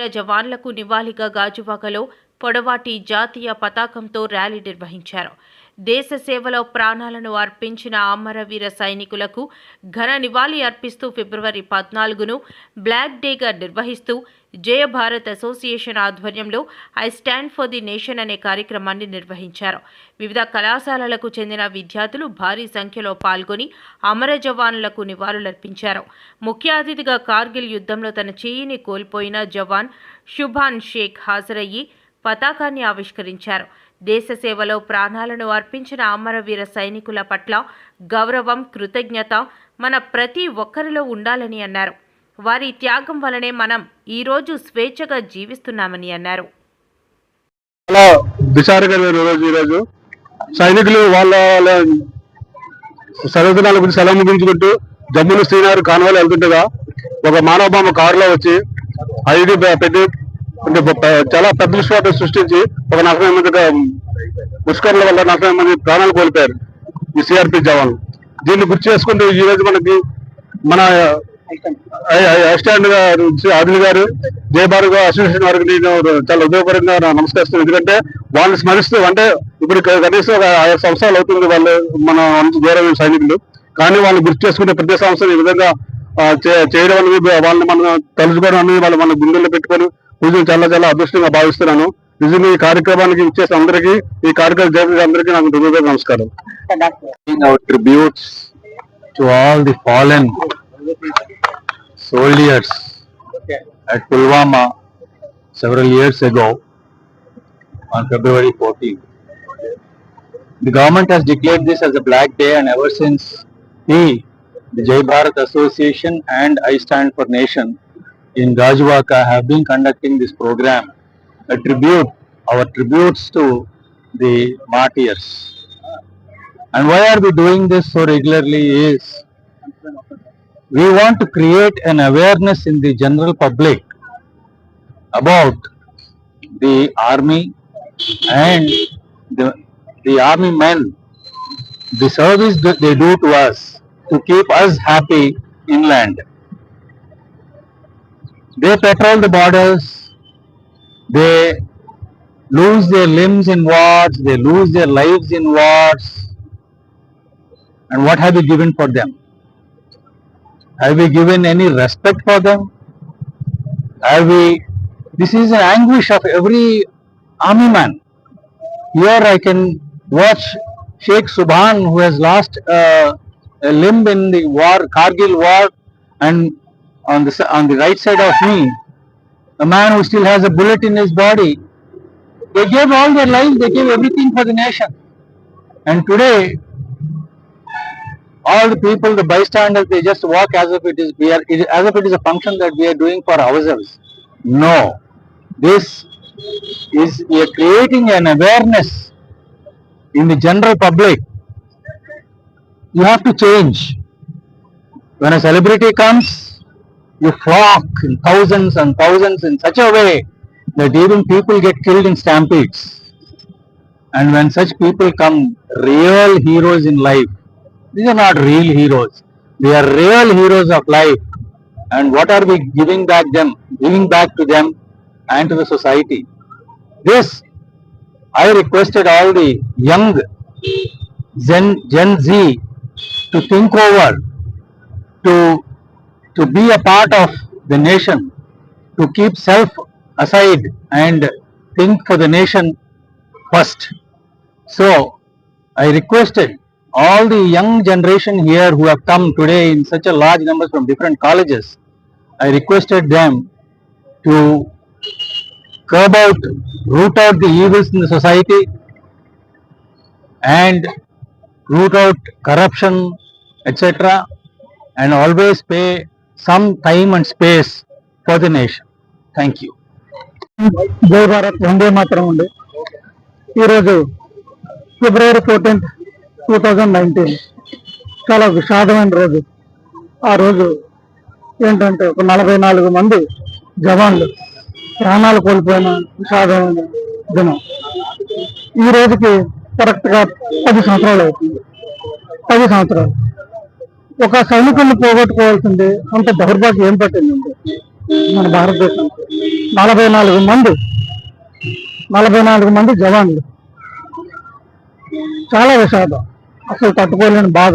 వీర జవాన్లకు నివాళిగా గాజువాకలో పొడవాటి జాతీయ పతాకంతో ర్యాలీ నిర్వహించారు. దేశ సేవలో ప్రాణాలను అర్పించిన అమరవీర సైనికులకు ఘన నివాళి అర్పిస్తూ ఫిబ్రవరి పద్నాలుగును బ్లాక్ డేగా నిర్వహిస్తూ జయ భారత్ అసోసియేషన్ ఆధ్వర్యంలో I stand for the nation అనే కార్యక్రమాన్ని నిర్వహించారు. వివిధ కళాశాలలకు చెందిన విద్యార్థులు భారీ సంఖ్యలో పాల్గొని అమర జవాన్లకు నివాళులర్పించారు. ముఖ్య అతిథిగా కార్గిల్ యుద్ధంలో తన చేయిని కోల్పోయిన జవాన్ శుభాన్ షేక్ హాజరయ్యి పతాకాన్ని ఆవిష్కరించారు. దేశ సేవలో ప్రాణాలను అర్పించిన అమరవీర సైనికుల పట్ల గౌరవం కృతజ్ఞత మన ప్రతి ఒక్కరిలో ఉండాలని అన్నారు. వారి త్యాగం వలనే మనం ఈరోజు స్వేచ్ఛగా జీవిస్తున్నామని అన్నారు. రోజు సైనికులు వాళ్ళ వాళ్ళ సరిహద్దుల గురించి సెలవు ముగించుకుంటూ జమ్మును శ్రీనగర్ కాన్వాలు వెళ్తుండగా ఒక మానవ బొమ్మ కారులో వచ్చి ఐదు పెట్టి అంటే చాలా పెద్ద విశ్వాసం సృష్టించి ఒక నలభై మంది ముష్కర్ల వల్ల నలభై మంది ప్రాణాలు కోల్పోయారు ఈ సిఆర్పి జవాన్లు. దీన్ని గుర్తు చేసుకుంటూ ఈ రోజు మనకి మన అసిస్టెంట్ గారు ఆదిల్ గారు జయబారు అసోసియేషన్ వారికి నేను చాలా ఉపయోగకరంగా నమస్కరిస్తున్నాను. ఎందుకంటే వాళ్ళని స్మరిస్తూ అంటే ఇప్పుడు కనీసం ఒక ఐదు సంవత్సరాలు అవుతుంది వాళ్ళు మన నుంచి దూరమైన సైనికులు. కానీ వాళ్ళని గుర్తు చేసుకునే ప్రతి సంవత్సరం ఈ విధంగా చేయడం అనేది వాళ్ళని మనం తలుచుకోవడం అనేది వాళ్ళు మన గుండెల్లో పెట్టుకొని పూజలు చాలా చాలా అదృష్టంగా భావిస్తున్నాను నిజంగా ఈ కార్యక్రమానికి ఇచ్చేసి అందరికీ ఈ కార్యక్రమం జరిగిన అందరికీ నాకు హృదయపూర్వక నమస్కారం paying our tributes to all the fallen soldiers at Pulwama several on February 14th. The government has declared this as a black day and ever since we, the Jai Bharat Association and I Stand for Nation in Gajwaka have been conducting this program, a tribute, our tributes to the martyrs. And why are we doing this so regularly is we want to create an awareness in the general public about the army and the, the army men, the service that they do to us to keep us happy inland. They patrol the borders, they lose their limbs in wars, they lose their lives in wars, and what have we given for them? Have we given any respect for them? Have we? This is an anguish of every army man. Here I can watch Sheikh Subhan who has lost uh, a limb in the war, Kargil war, and on the, on the right side of me, a man who still has a bullet in his body. They gave all their lives, they gave everything for the nation. And today, all the people, the bystanders, they just walk as if it is we are as if it is a function that we are doing for ourselves. No, this is we are creating an awareness in the general public. You have to change. When a celebrity comes, you flock in thousands and thousands in such a way that even people get killed in stampedes. And when such people come, real heroes in life, these are not real heroes. They are real heroes of life. And what are we giving back them, giving back to them and to the society? This, I requested all the young Gen, Gen Z to think over, to, to be a part of the nation, to keep self aside and think for the nation first. So, I requested all the young generation here who have come today in such a large numbers from different colleges, I requested them to curb out, root out the evils in the society and root out corruption, etc. and always pay some time and space for the nation. Thank you. జై భారత్ వందే మాత్రం ఉండే ఈరోజు February fourteenth two thousand nineteen చాలా విషాదమైన రోజు. ఆ రోజు ఏంటంటే ఒక నలభై నాలుగు మంది జవాన్లు ప్రాణాలు కోల్పోయిన విషాదమైన దినం. ఈ రోజుకి కరెక్ట్గా పది సంవత్సరాలు అవుతుంది. పది సంవత్సరాలు. ఒక సైనికుల్ని పోగొట్టుకోవాల్సింది అంత దౌర్భాగ్యం ఏం పట్టిందండి? మన భారతదేశం. నలభై నాలుగు మంది నలభై నాలుగు మంది జవాన్లు. చాలా విషాదం. అసలు తట్టుకోలేని బాధ.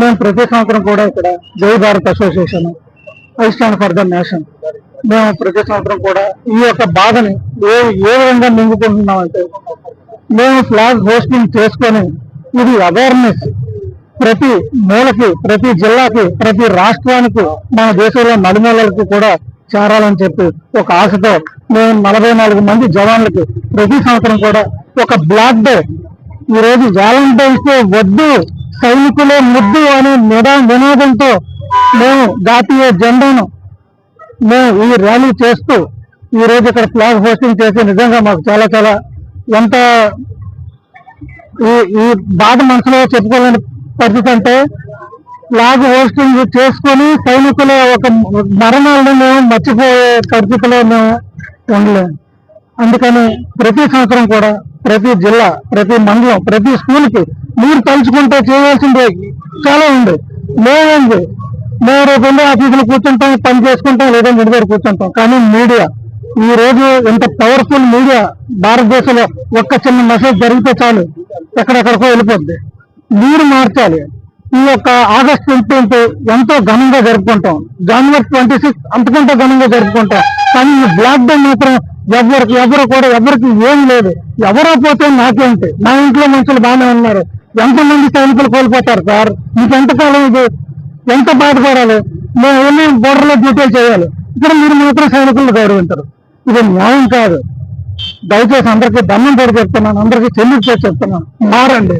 మేము ప్రతి సంవత్సరం కూడా ఇక్కడ Jai Bharat association I stand for the nation. మేము ప్రతి సంవత్సరం కూడా ఈ యొక్క బాధని ఏ ఏ విధంగా మింగుకుంటున్నామంటే మేము ఫ్లాగ్ హోస్టింగ్ చేసుకొని ఇది అవేర్నెస్ ప్రతి మూలకి ప్రతి జిల్లాకి ప్రతి రాష్ట్రానికి మన దేశంలో నలుమూలలకు కూడా చేరాలని చెప్పి ఒక ఆశతో మేము నలభై నాలుగు మంది జవాన్లకి ప్రతి సంవత్సరం కూడా ఒక బ్లాక్ డే. ఈ రోజు వ్యాలంటైన్స్ డే వద్దు సైనికులే ముద్దు అనే నిదా నినాదంతో మేము జాతీయ జెండాను మేము ఈ ర్యాలీ చేస్తూ ఈ రోజు ఇక్కడ ఫ్లాగ్ హోస్టింగ్ చేసి నిజంగా మాకు చాలా చాలా ఎంత ఈ ఈ బాధ మనసులో చెప్పుకోలేని పరిస్థితి అంటే లాగ్ హోస్టింగ్ చేసుకొని సైనికుల ఒక మరణాలను మేము మర్చిపోయే పరిస్థితిలో మేము ఉండలేము. అందుకని ప్రతి సంవత్సరం కూడా ప్రతి జిల్లా ప్రతి మండలం ప్రతి స్కూల్కి మీరు తలుచుకుంటే చేయాల్సింది. చాలా ఉంది. లేదండి మేము రేపు వెళ్ళి ఆఫీసులో కూర్చుంటాం పని చేసుకుంటాం లేదా ఇంటి దగ్గర కూర్చుంటాం. కానీ మీడియా ఈ రోజు ఇంత పవర్ఫుల్ మీడియా భారతదేశంలో ఒక్క చిన్న మెసేజ్ జరిగితే చాలు. ఎక్కడెక్కడికో వెళ్ళిపోద్ది. మీరు మార్చాలి. ఈ యొక్క ఆగస్ట్ ఫిఫ్టీన్త్ ఎంతో ఘనంగా జరుపుకుంటాం. జనవరి ట్వంటీ సిక్స్ అంతకంటే ఘనంగా జరుపుకుంటాం. కానీ ఈ బ్లాక్ డే మాత్రం ఎవరికి ఎవరు కూడా ఎవరికి ఏం లేదు. ఎవరో పోతే నాకేంటి? నా ఇంట్లో మనుషులు బాగానే ఉన్నారు. ఎంతమంది సైనికులు కోల్పోతారు సార్? మీకు ఎంతకాలం ఇది? ఎంత బాధపడాలి? మేము వెళ్ళి బోర్డర్లో డ్యూటీలు చేయాలి? ఇక్కడ మీరు మాత్రం సైనికులను గౌరవించరు. ఇది న్యాయం కాదు. దయచేసి అందరికీ దండం పెట్టి చెప్తున్నాను. అందరికీ చెల్లించే చెప్తున్నాను. మారండి.